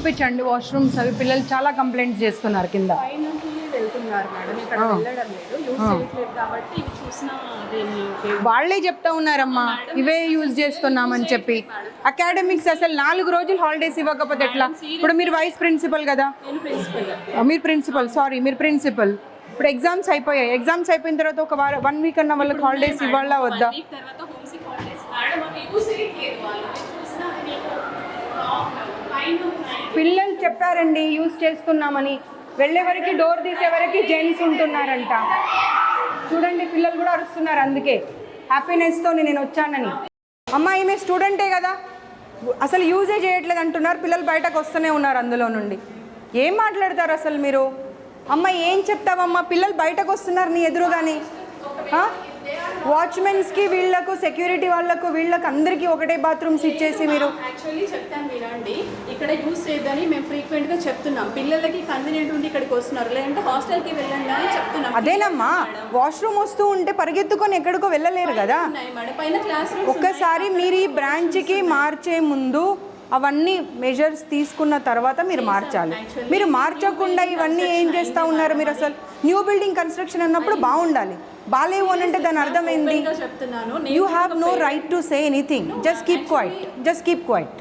చూపించండి వాష్రూమ్స్ అవి. పిల్లలు చాలా కంప్లైంట్స్ చేస్తున్నారు కింద. వాళ్ళే చెప్తా ఉన్నారమ్మా. ఇవే యూజ్ చేస్తున్నామని చెప్పి. అకాడమిక్స్ అసలు నాలుగు రోజులు హాలిడేస్ ఇవ్వకపోతే ఎట్లా? ఇప్పుడు మీరు వైస్ ప్రిన్సిపల్ కదా? మీరు ప్రిన్సిపల్ సారీ మీరు ప్రిన్సిపల్ ఇప్పుడు ఎగ్జామ్స్ అయిపోయాయి. ఎగ్జామ్స్ అయిపోయిన తర్వాత ఒక వారం వన్ వీక్ అన్న వాళ్ళకి హాలిడేస్ ఇవ్వాలా వద్దా వీక్ తర్వాత హోమ్ సిక్ హాలిడేస్ మేడం అవి యూస్ చేయట్లేదు వాళ్ళు అవి చూసినా మీకు పైన ఉన్నాయి. పిల్లలు చెప్పారండి యూజ్ చేస్తున్నామని. వెళ్ళేవరకు డోర్ తీసేవరకు జెంట్స్ ఉంటున్నారంట. చూడండి పిల్లలు కూడా అరుస్తున్నారు అందుకే. హ్యాపీనెస్తో నేను వచ్చానని. అమ్మ ఈమె స్టూడెంటే కదా. అసలు యూజే చేయట్లేదు అంటున్నారు. పిల్లలు బయటకు వస్తూనే ఉన్నారు అందులో నుండి. ఏం మాట్లాడతారు అసలు మీరు? అమ్మ ఏం చెప్తావమ్మా? పిల్లలు బయటకు వస్తున్నారు నీ ఎదురుగాని. వాచ్మెన్స్కి వీళ్ళకు సెక్యూరిటీ వాళ్ళకు వీళ్ళకి అందరికీ ఒకటే బాత్రూమ్స్ ఇచ్చేసి మీరు. యాక్చువల్లీ చెప్తాను వినండి. ఇక్కడ యూస్ చేయొద్దని మేము ఫ్రీక్వెంట్గా చెప్తున్నాం. పిల్లలకి కన్వీనియంట్ ఉండి ఇక్కడికి వస్తున్నారు. లేదంటే హాస్టల్కి వెళ్ళండి అని చెప్తున్నాం. అదేనమ్మా వాష్రూమ్ వస్తూ ఉంటే పరిగెత్తుకొని ఎక్కడికో వెళ్ళలేరు కదా. పైన క్లాస్ ఒక్కసారి మీరు ఈ బ్రాంచ్కి మార్చే ముందు అవన్నీ మెజర్స్ తీసుకున్న తర్వాత మీరు మార్చాలి. మీరు మార్చకుండా ఇవన్నీ ఏం చేస్తూ ఉన్నారు మీరు అసలు న్యూ బిల్డింగ్ కన్స్ట్రక్షన్ అన్నప్పుడు బాగుండాలి. బాగాలేవు అని అంటే దాని అర్థం ఏంది? చెప్తున్నాను. You have no right to say anything just keep quiet just keep quiet